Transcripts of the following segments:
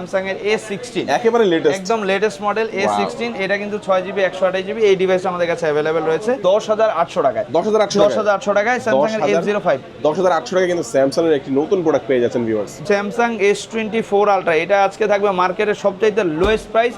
Samsung এর A sixteen একেবারে latest একদম লেটেস্ট মডেল এ সিক্সটিন এটা কিন্তু ছয় জিবি একশো আঠাশ জিবি এই ডিভাইসটা আমাদের কাছে অ্যাভেলেবেল রয়েছে। দশ হাজার আটশো টাকায়। দশ হাজার আটশো দশ হাজার আটশো টাকায় স্যামসাং এর এফ জিরো ফাইভ দশ হাজার আটশো টাকা কিন্তু স্যামসাং এর একটি নতুন প্রোডাক্ট পেয়ে যাচ্ছেন viewers Samsung S twenty four ultra এটা আজকে থাকবে মার্কেটের সবচাইতে লোয়েস্ট প্রাইস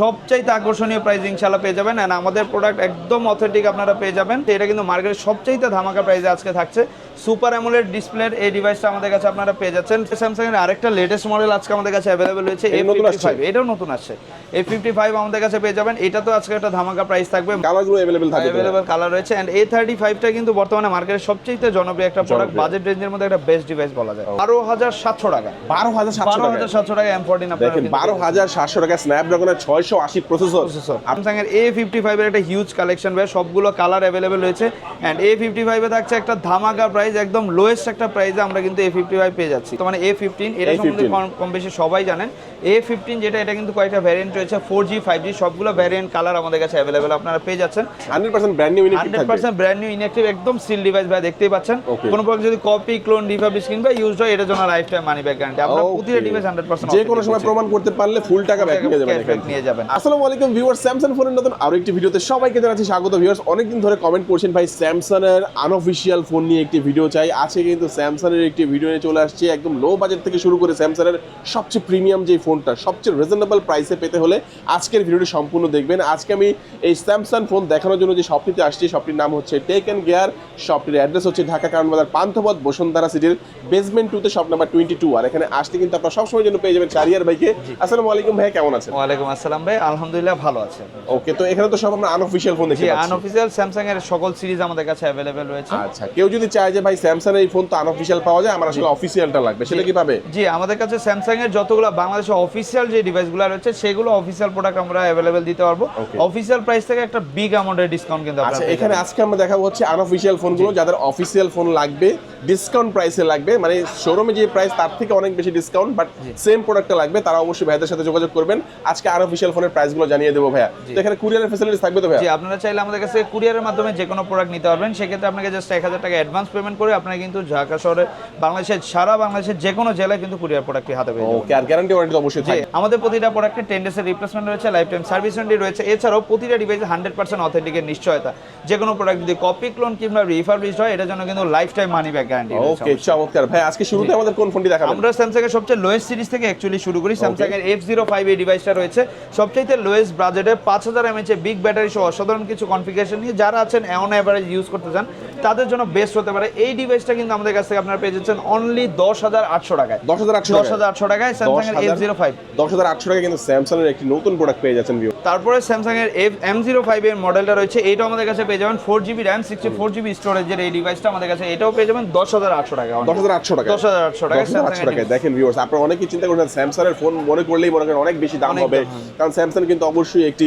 সবচাইতে আকর্ষণীয় প্রাইস ইনশাল্লাহ পেয়ে যাবেন। অ্যান্ড আমাদের প্রোডাক্ট একদম অথেন্টিক আপনারা পেয়ে যাবেন। এটা কিন্তু মার্কেটের সবচাইতে ধামাকা প্রাইসে আজকে থাকছে। সুপার অ্যামোলেড ডিসপ্লের এই ডিভাইসটা আমাদের কাছে আপনারা পেয়ে যাচ্ছেন। স্যামসাং এর আরেকটা লেটেস্ট মডেল আজকে আমাদের কাছে অ্যাভেলেবেল রয়েছে এ নতুন ফিফটি? ফাইভ এটাও নতুন আসছে। এ ফিফটি ফাইভ আমাদের কাছে পেয়ে যাবেন। এটা তো আজকে একটা ধামাকা প্রাইস থাকবে। কালারগুলো অ্যাভেলেবেল থাকবে? অ্যাভেলেবল কালার রয়েছে। এন্ড এ থার্টি ফাইভটা কিন্তু বর্তমানে মার্কেটের সবচেয়ে জনপ্রিয় একটা প্রোডাক্ট বাজেট রেঞ্জের মধ্যে একটা বেস্ট ডিভাইস বলা যায়। বারো হাজার সাতশো টাকা। বারো হাজার বারো টাকা। হাজার সাতশো টাকা এম ফোরটিন দেখেন বারো হাজার সাতশো টাকা স্ন্যাপড্রাগনের ছয়শো আশি প্রসেসর স্যামসাং এর এ ফিফটি ফাইভের একটা হিউজ কালেকশন ভাই সবগুলো কালার অ্যাভেলেবেল রয়েছে। অ্যান্ড এ ফিফটি ফাইভে থাকছে একটা ধামাকা প্রাইস একদম লোয়েস্ট একটা প্রাইসে আমরা কিন্তু এ ফিফটি ফাইভ পেয়ে যাচ্ছি। তো মানে এ ফিফটিন এটা A15 সম্বন্ধে কম- বেশি সবাই জানেন। এ ফিফটিন যেটা এটা কিন্তু কয়েকটা ভ্যারিয়েন্ট রয়েছে ফোর জি ফাইভ জি সবগুলো ভ্যারিয়েন্ট কালার আমাদের কাছে অ্যাভেলেবেল আপনারা পেয়ে যাচ্ছেন। Hundred percent brand new hundred percent brand new inactive একদম সিল ডিভাইস ভাই দেখতেই পাচ্ছেন. কোনো প্রকার যদি কপি ক্লোন রিফাবলিশ কিংবা ইউজ হয় এটার জন্য life time money back guarantee আমরা প্রতিটা ডিভাইস হান্ড্রেড পার্সেন্ট যে কোনো সময় প্রমাণ করতে পারলে ফুল টাকা ব্যাক নিয়ে যাবেন নিয়ে যাবেন। আসসালামু আলাইকুম ভিউয়ার স্যামসাং ফোনের নতুন আরও একটি ভিডিওতে সবাইকে জানাচ্ছি স্বাগত। ভিউয়ার্স অনেকদিন ধরে কমেন্ট করছেন ভাই স্যামসাং এর আনঅফিসিয়াল ফোন নিয়ে একটি ভিডিও চাই। আজকে কিন্তু স্যামসাং এর একটি ভিডিও নিয়ে চলে আসছে। একদম লো বাজেট থেকে শুরু করে স্যামসাং এর সবচেয়ে প্রিমিয়াম যে ফোনটা সবচেয়ে রিজনেবল প্রাইসে পেতে হলে আজকের ভিডিওটি সম্পূর্ণ দেখবেন। আজকে আমি এই স্যামসাং ফোন দেখানোর জন্য যে শপটিতে আসছি শপটির নাম হচ্ছে টেক অ্যান্ড গিয়ার শপটির অ্যাড্রেস হচ্ছে ঢাকা কারণ বাজার পান্থপথ বসুন্ধরা সিটির বেসমেন্ট টুতে শপ নাম্বার টোয়েন্টি টু আর এখানে আসতে কিন্তু আপনারা সবসময় জন্য পেয়ে যাবেন চারিয়ার ভাইকে। আসসালামু আলাইকুম ভাই কেমন আছেন? ওয়ালাইকুম আসসালাম ভাই আলহামদুলিল্লাহ ভালো আছে। ওকে তো এখানে তো সব আমরা আনঅফিসিয়াল ফোন দেখতে জি আনঅফিসিয়াল স্যামসাং এর সকল সিরিজ আমাদের কাছে অ্যাভেলেবেল রয়েছে। আচ্ছা কেউ যদি চায় যে ভাই স্যামসাং এই ফোন তো আনঅফিসিয়াল পাওয়া যায় আমার আসলে অফিসিয়ালটা লাগবে। সেটা কি পাবে জি আমাদের কাছে স্যামসাং এর যতগুলো বাংলাদেশের অফিসিয়াল যে ডিভাইসগুলো রয়েছে সেগুলো অফিসিয়াল প্রোডাক্ট আমরা অ্যাভেলেবেল দিতে পারব. অফিসিয়াল প্রাইস থেকে একটা বিগ অ্যামাউন্টের ডিসকাউন্ট কিন্তু আচ্ছা আপনারা পেয়ে এখানে আজকে আমরা দেখাবো হচ্ছে আনঅফিসিয়াল ফোনগুলো যাদের অফিসিয়াল ফোন লাগবে ডিসকাউন্ট প্রাইসে লাগবে মানে শোরুমে যে প্রাইস তার থেকে অনেক বেশি ডিসকাউন্ট বাট সেম প্রোডাক্টটা লাগবে তারা অবশ্যই ভাইদের সাথে যোগাযোগ করবেন। আজকে আনঅফিসিয়াল ফোনের প্রাইসগুলো জানিয়ে দেবো ভাইয়া। তো এখানে কুরিয়ারের ফ্যাসিলিটিস থাকবে তো জি ভাইয়া আপনারা চাইলে আমাদের কাছে কুরিয়ারের মাধ্যমে যে কোনো প্রোডাক্ট নিতে পারবেন সেক্ষেত্রে আপনাকে জাস্ট এক হাজার টাকা অ্যাডভান্স পেমেন্ট করে আপনারা কিন্তু ঢাকা শহরে বাংলাদেশের সারা বাংলাদেশের যে কোনো জেলায় কিন্তু কুরিয়ার প্রোডাক্টটি হাতে পেয়ে যাবেন। ওকে আর গ্যারান্টি ওয়ারেন্টি অবশ্যই জি থাকবে। আমাদের প্রতিটা প্রোডাক্টে টেন ডেসের রিপ্লেসমেন্ট রয়েছে লাইফ টাইম সার্ভিস ওয়ারেন্টি রয়েছে। এছাড়াও প্রতিটা ডিভাইসে হান্ড্রেড পার্সেন্ট অথেন্টিকের নিশ্চয়তা। যে কোনো প্রোডাক্ট যদি কপি ক্লোন কিংবা রিফারবিশড হয় এটার জন্য কিন্তু lifetime money back guarantee okay চমৎকার। ভাই আজকে শুরুতে আমাদের কোন ফোনটি দেখাবেন? আমরা স্যামসাং এর সবচেয়ে লোয়েস্ট সিরিজ থেকে অ্যাকচুয়ালি শুরু করি। স্যামসাং এর এফ জিরো ফাইভ এই ডিভাইসটা রয়েছে। সবচেয়ে লোয়েস্ট বাজেটে পাঁচ হাজার এমএচ এ বিগ ব্যাটারি সহ অসাধারণ কিছু কনফিগারেশন নিয়ে যারা আছেন অন এভারেজ ইউজ করতে চান তাদের জন্য বেস্ট হতে পারে। এই ডিভাইসটা কিন্তু আমাদের কাছ থেকে আপনারা পেয়ে যাচ্ছেন অনলি দশ হাজার আটশো টাকায়। দশ হাজার আটশো দশ হাজার আটশো টাকায় স্যামসাং এর এফ জিরো ফাইভ দশ হাজার আটশো টাকা কিন্তু স্যামসাং এর একটি নতুন প্রোডাক্ট পেয়ে যাচ্ছেন ভিউ তারপরে স্যামসাং এর এফ এম জিরো ফাইভ এর মডেলটা রয়েছে। এইটাও আমাদের কাছে পেয়ে যাবেন four GB RAM sixty four GB স্টোরেজের এই ডিভাইসটা আমাদের কাছে। এটাও পেয়ে যাবেন দশ হাজার আটশো টাকা দশ হাজার আটশো টাকা দশ হাজার আটশো টাকা আটশো টাকায়। দেখেন ভিউয়ার্স আপনারা অনেকেই চিন্তা করছেন স্যামসাং এর ফোন মনে করলেই মনে করেন অনেক বেশি দাম হবে। হ্যাঁ। কারণ স্যামসাং কিন্তু অবশ্যই একটি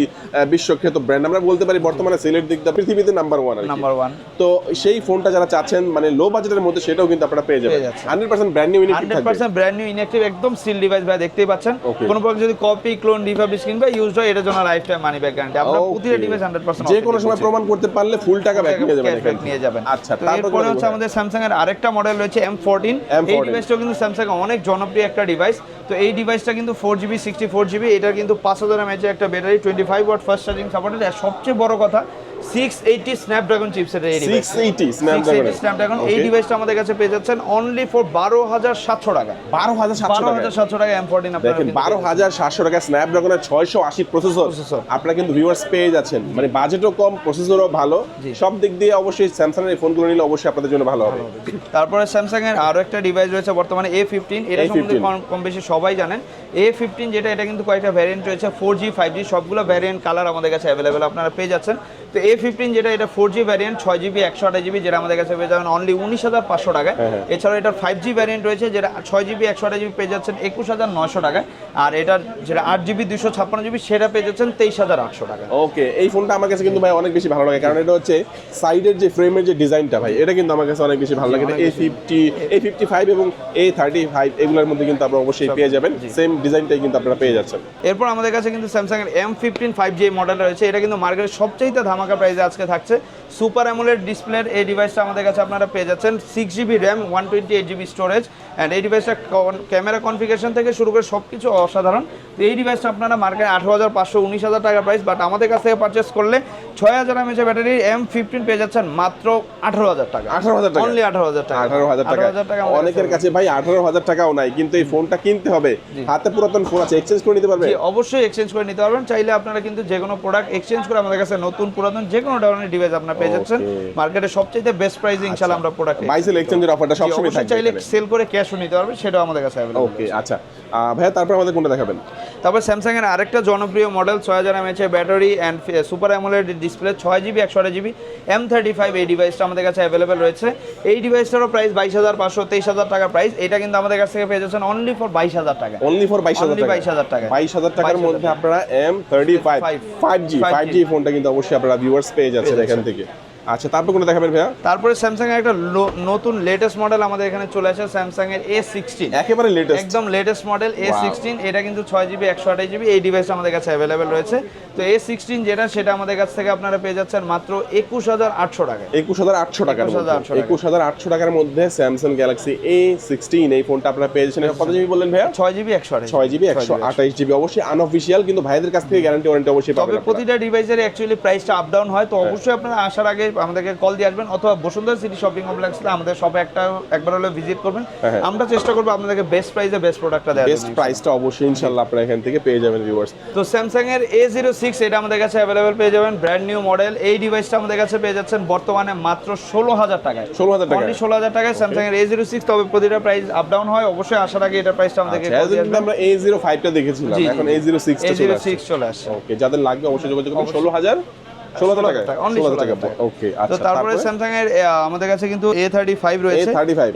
বিশ্বখ্যাত ব্র্যান্ড আমরা বলতে পারি বর্তমানে সেলের দিক পৃথিবীতে নাম্বার ওয়ান নাম্বার ওয়ান তো সেই ফোনটা যারা চাচ্ছেন মানে লো বাজেটের মধ্যে সেটাও কিন্তু আপনারা পেয়ে যাবেন। পেয়ে যাচ্ছেন। হান্ড্রেড পার্সেন্ট ব্র্যান্ড নিউ থাকবে। পার্সেন্ট ব্র্যান্ড নিউ ইনঅ্যাক্টিভ একদম সিল ডিভাইস ভাই দেখতেই পাচ্ছেন। কোনো প্রকার যদি কপি ক্লোন রিফাবলিশ কিংবা ইউজ হয় এটার জন্য lifetime money back guarantee Okay. প্রতিটা ডিভাইস হান্ড্রেড পার্সেন্ট যে কোনো সময় প্রমাণ করতে পারলে ফুল টাকা ব্যাক নিয়ে যাবেন থেকে। নিয়ে যাবেন। আচ্ছা তারপর হচ্ছে আমাদের স্যামসাং এর আরেকটা মডেল রয়েছে এম ফোরটিন M14 এই ডিভাইসটাও কিন্তু স্যামসাং অনেক জনপ্রিয় একটা ডিভাইস তো এই ডিভাইসটা কিন্তু four GB sixty four GB এটার কিন্তু পাঁচ হাজার এমএচের একটা battery twenty five watt fast charging supported সবচেয়ে বড় কথা সিক্স এইটি স্ন্যাপড্রাগন চিপসেটের এই 680 Snapdragon স্ন্যাপড্রাগন এই ডিভাইসটা আমাদের কাছে পেয়ে যাচ্ছেন অনলি ফর বারো হাজার সাতশো টাকা। বারো হাজার সাতশো বারো টাকা হাজার সাতশো টাকা এম ফোরটিন দেখেন বারো হাজার সাতশো টাকা স্ন্যাপড্রাগনের ছয়শো আশি প্রসেসর আপনারা কিন্তু ভিউয়ার্স পেয়ে যাচ্ছেন। মানে বাজেটও কম প্রসেসরও ভালো। সব দিক দিয়ে অবশ্যই স্যামসাং এর ফোনগুলো নিলে অবশ্যই আপনাদের জন্য ভালো হবে। তারপরে স্যামসাং এর আরও একটা ডিভাইস রয়েছে বর্তমানে এ ফিফটিন এটা A15 সম্বন্ধে কম- বেশি সবাই জানেন। এ ফিফটিন যেটা এটা কিন্তু কয়েকটা ভ্যারিয়েন্ট রয়েছে ফোর জি ফাইভ জি সবগুলো ভ্যারিয়েন্ট কালার আমাদের কাছে অ্যাভেলেবেল আপনারা পেয়ে যাচ্ছেন। তো ফিফটিন যেটা এটা ফোর জি ভ্যারিয়েন্ট ছয় জিবি একশো আঠাশ জিবি যেটা আমাদের কাছে পেয়ে যাবেন অনলি উনিশ হাজার পাঁচশো টাকায়। হ্যাঁ, হ্যাঁ। এছাড়াও এটার ফাইভ জি ভ্যারিয়েন্ট রয়েছে যেটা ছয় জিবি একশো আঠাশ জিবি পেয়ে যাচ্ছেন একুশ হাজার নয়শো টাকায়। আর এটার যেটা আট জিবি দুশো ছাপ্পান্ন জিবি সেটা পেয়ে যাচ্ছেন তেইশ হাজার আটশো টাকায়। ওকে এই ফোনটা আমার কাছে কিন্তু ভাই অনেক বেশি ভালো লাগে কারণ এটা হচ্ছে সাইডের যে ফ্রেমের যে ডিজাইনটা ভাই এটা কিন্তু আমার কাছে অনেক বেশি ভালো লাগে। A fifty A fifty five এবং এ থার্টি ফাইভ এগুলোর মধ্যে কিন্তু আপনারা অবশ্যই পেয়ে যাবেন। সেম ডিজাইনটাই কিন্তু আপনারা পেয়ে যাচ্ছেন। এরপর আমাদের কাছে কিন্তু স্যামসাং এর M fifteen five G model রয়েছে এটা কিন্তু মার্কেটের সবচেয়ে ধামাকা প্রাইসে আজকে থাকছে। সুপার অ্যামোলেড ডিসপ্লের এই ডিভাইসটা আমাদের কাছে আপনারা পেয়ে যাচ্ছেন। Six GB RAM one twenty eight GB storage and এই ডিভাইসটা ক্যামেরা কনফিগারেশন থেকে শুরু করে সব কিছু অসাধারণ। তো এই ডিভাইসটা আপনারা মার্কেটে আঠারো হাজার পাঁচশো উনিশ হাজার টাকা প্রাইস বাট আমাদের কাছ থেকে পারচেস করলে ছয় হাজার এমএচের ব্যাটারি এম ফিফটিন পেয়ে যাচ্ছেন মাত্র আঠারো হাজার টাকা। আঠারো হাজার টাকা। অনলি আঠারো হাজার টাকা। আঠারো হাজার টাকা। আমাদের অনেকের কাছে ভাই আঠারো হাজার টাকাও নাই কিন্তু এই ফোনটা কিনতে হবে। হাতে পুরাতন ফোন আছে এক্সচেঞ্জ করে নিতে পারবে? জি অবশ্যই এক্সচেঞ্জ করে নিতে পারবেন। চাইলে আপনারা কিন্তু যে কোনো প্রোডাক্ট এক্সচেঞ্জ করে আমাদের কাছে নতুন পুরাতন যে কোনো ধরনের ডিভাইস আপনারা পেয়ে যাচ্ছেন. মার্কেটে সবচেয়ে বেস্ট প্রাইসে ইনশাআল্লাহ আমরা প্রোডাক্ট বাইসেল এক্সচেঞ্জের অফারটা সবসময় থাকবে চাইলে সেল করে ক্যাশও নিতে পারবেন সেটাও আমাদের কাছে অ্যাভেলেবল ওকে আচ্ছা। ভাইয়া তারপর আমাদের কোনটা দেখাবেন? তারপর স্যামসাং এর আরেকটা জনপ্রিয় মডেল ছয় হাজার এমএচ এর battery and super AMOLED display ছয় জিবি একশো আট জিবি এম থার্টি ফাইভ এই ডিভাইসটা আমাদের কাছে অ্যাভেলেবেল রয়েছে। এই ডিভাইসটারও প্রাইস বাইশ হাজার পাঁচশো তেইশ হাজার টাকা প্রাইস এটা কিন্তু আমাদের কাছ থেকে পেয়ে যাচ্ছেন অনলি ফর বাইশ হাজার টাকা। অনলি ফর বাইশ হাজার টাকা। 22,000 টাকা। বাইশ হাজার টাকার মধ্যে আপনারা M thirty five five G 5G five G ফোনটা কিন্তু অবশ্যই আপনারা ভিউয়ার্স পেয়ে যাচ্ছেন এখান থেকে। আচ্ছা তারপর কোনটা দেখাবেন ভাইয়া? তারপরে স্যামসাং এর একটা নতুন লেটেস্ট মডেল আমাদের এখানে চলে আসে স্যামসাং এর এ সিক্সটিন একেবারে লেটেস্ট একদম লেটেস্ট মডেল এ সিক্সটিন এটা কিন্তু ছয় জিবি একশো আঠাশ জিবি এই ডিভাইস আমাদের কাছে অ্যাভেলেবেল রয়েছে। তো এ সিক্সটিন যেটা সেটা আমাদের কাছ থেকে আপনারা পেয়ে যাচ্ছেন মাত্র একুশ হাজার আটশো টাকায় একুশ হাজার আটশো টাকার 21,800 মধ্যে টাকা। একুশ হাজার আটশো টাকার মধ্যে স্যামসাং গ্যালাক্সি এ সিক্সটিন এই ফোনটা আপনারা পেয়ে যাচ্ছেন। কত জিবি বললেন ভাইয়া? ছয় জিবি একশো আঠাশ ছয় জিবি একশো আঠাইশ জিবি অবশ্যই আনঅফিসিয়াল কিন্তু ভাইদের কাছ থেকে গ্যারান্টি ওয়ারেন্টি অবশ্যই পাবেন। প্রতিটা ডিভাইসের অ্যাকচুয়ালি প্রাইসটা আপ ডাউন হয়। তো অবশ্যই আপনারা আসার আগে আমাদেরকে কল দিয়ে আসবেন অথবা বসুন্ধরা সিটি শপিং কমপ্লেক্সে আমাদের শপে একটা একবার হলে ভিজিট করবেন। হ্যাঁ। আমরা চেষ্টা করব আপনাদেরকে বেস্ট প্রাইসে বেস্ট প্রোডাক্টটা দেওয়ার বেস্ট। প্রাইসটা অবশ্যই ইনশাল্লাহ আপনারা এখান থেকে পেয়ে যাবেন ভিউয়ার্স তো স্যামসাং এর এ জিরো সিক্স এটা আমাদের কাছে অ্যাভেলেবেল পেয়ে যাবেন। ব্র্যান্ড নিউ মডেল এই ডিভাইসটা আমাদের কাছে পেয়ে যাচ্ছেন বর্তমানে মাত্র ষোলো হাজার টাকায়। ষোলো হাজার টাকা ষোলো হাজার টাকায় স্যামসাং এর এ জিরো সিক্স তবে প্রতিটা প্রাইস আপ ডাউন হয়। অবশ্যই আসার আগে এটা প্রাইসটা আমাদেরকে আচ্ছা আমরা এ জিরো ফাইভটা দেখেছিলাম। এখন G. A zero A zero six চলে আসছে। ওকে যাদের লাগবে অবশ্যই যোগাযোগ করুন ষোলো হাজার ষোলো টাকা টাকা, only ষোলো হাজার 16,000 টাকা টাকা। ওকে আচ্ছা তারপরে স্যামসাং এর আমাদের কাছে কিন্তু এ থার্টি ফাইভ রয়েছে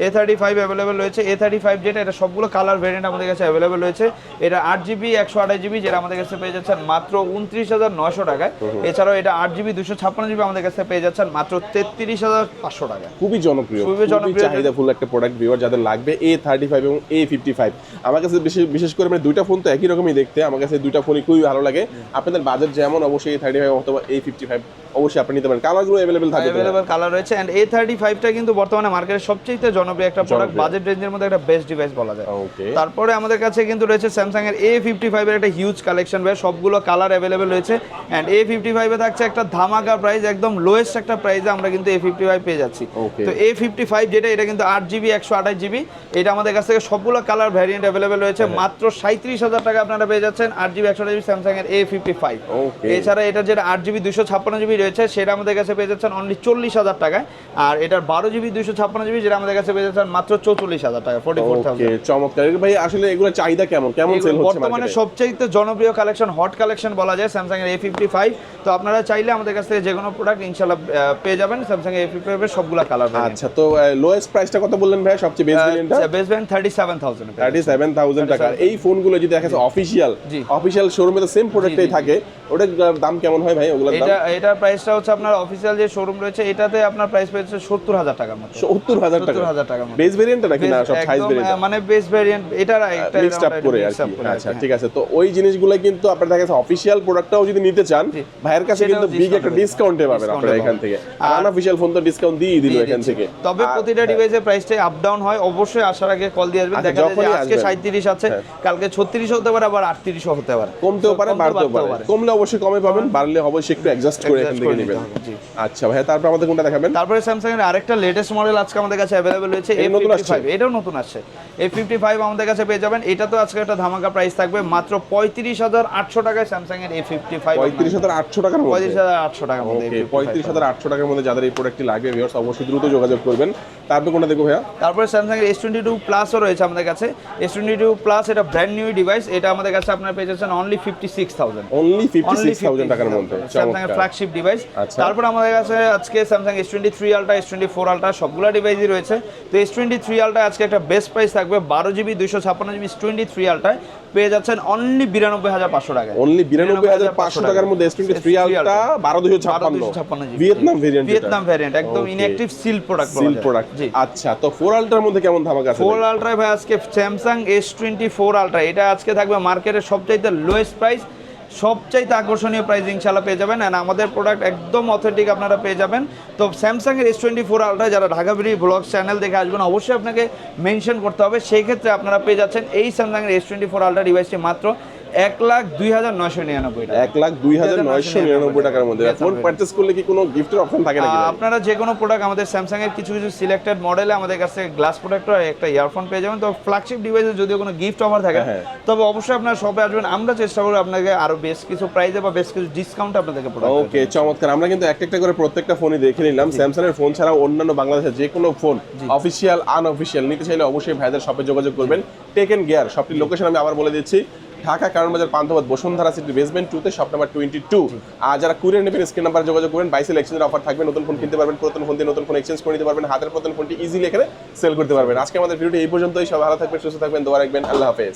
এ থার্টি ফাইভ অ্যাভেলেবেল রয়েছে। এ থার্টি ফাইভ যেটা এটা সবগুলো কালার ভেরিয়েন্ট আমাদের কাছে অ্যাভেলেবেল রয়েছে। এটা আট জিবি একশো আঠাশ জিবি যেটা আমাদের কাছে পেয়ে যাচ্ছেন মাত্র উনত্রিশ হাজার নয়শো টাকায়। এছাড়াও এটা আট জিবি দুশো ছাপ্পান্ন জিবি আমাদের কাছে পেয়ে যাচ্ছেন মাত্র তেত্রিশ হাজার পাঁচশো টাকায়। খুবই জনপ্রিয় খুবই জনপ্রিয়। চাহিদা ফুল একটা প্রোডাক্ট ভিউয়ার যাদের লাগবে এ থার্টি ফাইভ এবং এ ফিফটি ফাইভ আমার কাছে বিশেষ বিশেষ করে মানে দুইটা ফোন তো একই রকমই দেখতে। আমার কাছে দুইটা ফোনই খুবই ভালো লাগে। আপনাদের বাজেট যেমন অবশ্যই এ থার্টি ফাইভ অথবা এ ফিফটি ফাইভ অবশ্যই আপনি নিতে পারেন। কালারগুলো থাকবে তো? অ্যাভেলেবল কালার রয়েছে এন্ড এ থার্টি ফাইভটা কিন্তু বর্তমানে মার্কেটের সবচেয়ে জনপ্রিয় একটা প্রোডাক্ট বাজেট রেঞ্জের মধ্যে একটা বেস্ট ডিভাইস বলা যায়। ওকে তারপরে আমাদের কাছে কিন্তু রয়েছে স্যামসাং এর এ ফিফটি ফাইভের একটা হিউজ কালেকশন ভাই সবগুলো কালার অ্যাভেলেবেল রয়েছে। অ্যান্ড এ ফিফটি ফাইভে থাকছে একটা ধামাকা প্রাইস একদম লোয়েস্ট একটা প্রাইসে আমরা কিন্তু এ ফিফটি ফাইভ পেয়ে যাচ্ছি। তো এ ফিফটি ফাইভ যেটা এটা কিন্তু আট জিবি একশো আঠাশ জিবি এটা আমাদের কাছ থেকে সবগুলো কালার ভ্যারিয়েন্ট অ্যাভেলেবেল রয়েছে। হ্যাঁ। মাত্র সাঁত্রিশ হাজার টাকা আপনারা পেয়ে যাচ্ছেন আট জিবি একশো আঠাশ জিবি স্যামসাং এর এ ফিফটি ফাইভ Okay. এছাড়া এটা যেটা আট জিবি দুশো ছাপ্পান্ন জিবি রয়েছে সেটা আমাদের কাছে পেয়ে যাচ্ছেন অনলি চল্লিশ হাজার টাকায়। আর এটার বারো জিবি দুশো ছাপ্পান্ন জিবি যেটা আমাদের কাছে পেয়ে যাচ্ছেন মাত্র চৌচল্লিশ হাজার টাকা ফোর্টি ফোর চমৎকার। ভাই আসলে এগুলো চাহিদা কেমন? কেমন সেল হচ্ছে বর্তমানে সবচেয়ে জনপ্রিয় কালেকশন হট কালেকশন বলা যায় স্যামসাং এর এ ফিফটি ফাইভ তো আপনারা চাইলে আমাদের কাছ থেকে যে কোনো প্রোডাক্ট ইনশাল্লাহ পেয়ে যাবেন স্যামসাং এ ফিফটি ফাইভের সবগুলা কালার আচ্ছা তো লোয়েস্ট প্রাইসটা কত বললেন ভাই? সবচেয়ে best best thirty seven thousand thirty seven thousand টাকা। এই ফোনগুলো যদি দেখা যাচ্ছে অফিসিয়াল অফিসিয়াল শোরুমে তো সেম প্রোডাক্টই থাকে। ওটার দাম কেমন হয় ভাই? ওগুলোর এটা এটা এটার প্রাইসটা হচ্ছে আপনার অফিসিয়াল যে শোরুম রয়েছে এটাতে আপনার প্রাইস পেয়েছে সত্তর হাজার টাকার মতো। সত্তর হাজার টাকা সত্তর হাজার মতো। বেস ভেরিয়েন্ট নাকি? না সব সাইজ ভেরিয়েন্ট মানে বেস ভেরিয়েন্ট এটার একটা মিক্সড আপ করে আর কি আচ্ছা ঠিক আছে। তো ওই জিনিসগুলো কিন্তু আপনার দেখা যাচ্ছে অফিসিয়াল প্রোডাক্টটাও যদি নিতে চান ভাইয়ের কাছে কিন্তু বিগ একটা ডিসকাউন্টে পাবেন আপনারা এখান থেকে। আর- আনঅফিসিয়াল ফোন তো ডিসকাউন্ট দিয়ে দিল এখান থেকে। তবে প্রতিটা ডিভাইসের প্রাইসটা আপ ডাউন হয় অবশ্যই আসার আগে কল দিয়ে আসবেন। আচ্ছা, দেখা যায় আজকে আসবেন। সাঁত্রিশ আছে হ্যাঁ। কালকে ছত্রিশ হতে পারে আবার আটত্রিশও হতে পারে। কমতেও পারে বাড়তেও পারে। কমলে অবশ্যই কমে পাবেন বাড়লে অবশ্যই একটু অ্যাডজাস্ট করে থেকে নেবেন। আচ্ছা ভাইয়া তারপর আমাদের কোনটা দেখাবেন? তারপরে স্যামসাং এর আরেকটা লেটেস্ট মডেল আজকে আমাদের কাছে অ্যাভেলেবেল রয়েছে এ নতুন আসছে? এটাও নতুন আসছে। এ ফিফটি ফাইভ আমাদের কাছে পেয়ে যাবেন। এটা তো আজকে একটা ধামাকা প্রাইস থাকবে মাত্র পঁয়ত্রিশ হাজার আটশো টাকায় স্যামসাং এর এ ফিফটি ফাইভ পঁয়ত্রিশ হাজার আটশো টাকার মধ্যে? পঁয়ত্রিশ হাজার আটশো টাকার মধ্যে পঁয়ত্রিশ হাজার আটশো টাকার মধ্যে যাদের এই প্রোডাক্টটি লাগবে ভিউয়ার্স অবশ্যই দ্রুত যোগাযোগ করবেন। তারপর কোনটা দেখব ভাইয়া? তারপরে স্যামসাং এর এস টোয়েন্টি টু প্লাসও রয়েছে আমাদের কাছে। এস টোয়েন্টি টু প্লাস এটা ব্র্যান্ড নিউ ডিভাইস এটা আমাদের কাছে আপনার পেয়ে যাচ্ছেন only fifty six thousand only fifty six thousand টাকার মধ্যে। স্যামসাং এর ফ্ল্যাগশিপ ডিভাইস আচ্ছা। তারপর আমাদের কাছে আজকে Samsung S twenty three ultra S twenty four ultra সবগুলো ডিভাইসই রয়েছে। তো এস টোয়েন্টি থ্রি আলট্রা আজকে একটা বেস্ট প্রাইস থাকবে বারো জিবি দুইশো ছাপ্পান্ন জিবি এস টোয়েন্টি থ্রি আলট্রায় পেয়ে যাচ্ছেন অনলি বিরানব্বই হাজার পাঁচশো টাকায়। অনলি বিরানব্বই হাজার পাঁচশো টাকার মধ্যে এস টোয়েন্টি থ্রি আলটা বারো দুশো ছাপ্পান্ন। ভিয়েতনাম ভেরিয়েন্ট ভিয়েতনাম ভ্যারিয়েন্ট একদম. Inactive seal product seal product জি। আচ্ছা তো ফোর আলটার মধ্যে কেমন ধামাকা আছে? ফোর আলট্রায় ভাই আজকে Samsung S twenty four ultra এটা আজকে থাকবে মার্কেটের সবচাইতে লোয়েস্ট প্রাইস সবচাইতে আকর্ষণীয় প্রাইস ইনশাল্লাহ পেয়ে যাবেন। অ্যান্ড আমাদের প্রোডাক্ট একদম অথেন্টিক আপনারা পেয়ে যাবেন। তো স্যামসাংয়ের এস টোয়েন্টি ফোর আলট্রা যারা ঢাকা বিড়ি ব্লগ চ্যানেল দেখে আসবেন, অবশ্যই আপনাকে মেনশন করতে হবে। সেই ক্ষেত্রে আপনারা পেয়ে যাচ্ছেন এই স্যামসাংয়ের এস টোয়েন্টি ফোর আলট্রা ডিভাইসটি মাত্র এক লাখ দুই হাজার নয়শো নিরানব্বই টাকা। এক লাখ দুই হাজার নয়শো নিরানব্বই টাকার মধ্যে। ফোন. পারচেস করলে কি কোনো গিফটের অপশন থাকে নাকি? আপনারা যে কোনো প্রোডাক্ট আমাদের স্যামসাং এর কিছু কিছু সিলেক্টেড মডেলে আমাদের কাছে গ্লাস প্রোডাক্ট আর একটা ইয়ারফোন পেয়ে যাবেন। তো ফ্ল্যাগশিপ ডিভাইসে যদিও কোনো গিফট অফার থাকে হ্যাঁ। তবে অবশ্যই আপনারা সবে আসবেন। আমরা চেষ্টা করব আপনাকে আরও বেশ কিছু প্রাইজে বা বেশ কিছু ডিসকাউন্ট আপনাদেরকে প্রোডাক্ট ওকে চমৎকার। আমরা কিন্তু একটা একটা করে প্রত্যেকটা ফোনই দেখে নিলাম। স্যামসাং এর ফোন ছাড়াও অন্যান্য বাংলাদেশের যে কোনো ফোন অফিসিয়াল আনঅফিসিয়াল নিতে চাইলে অবশ্যই ভাইদের শপে যোগাযোগ করবেন। টেকেন গিয়ার শপটির লোকেশন আমি আবার বলে দিচ্ছি। ঢাকা কারণ বাজার পান্থবাদ বসুন্ধরা সিটি বেসমেন্ট টুতে শপ নাম্বার টোয়েন্টি টু আর যারা কুরিয়ার নেবেন স্ক্রিন নাম্বার যোগাযোগ করবেন বাইসেল এক্সচেঞ্জের অফার থাকবে, নতুন ফোন কিনতে পারবেন, পুরাতন ফোন দিয়ে নতুন ফোন এক্সচেঞ্জ করে নিতে পারবেন, হাতের পুরাতন ফোনটি ইজিলি এখানে সেল করতে পারবেন। আজকে আমাদের ভিডিওটি এই পর্যন্তই সব ভালো থাকবেন, সুস্থ থাকবেন, দোয়া রাখবেন, আল্লাহ হাফেজ।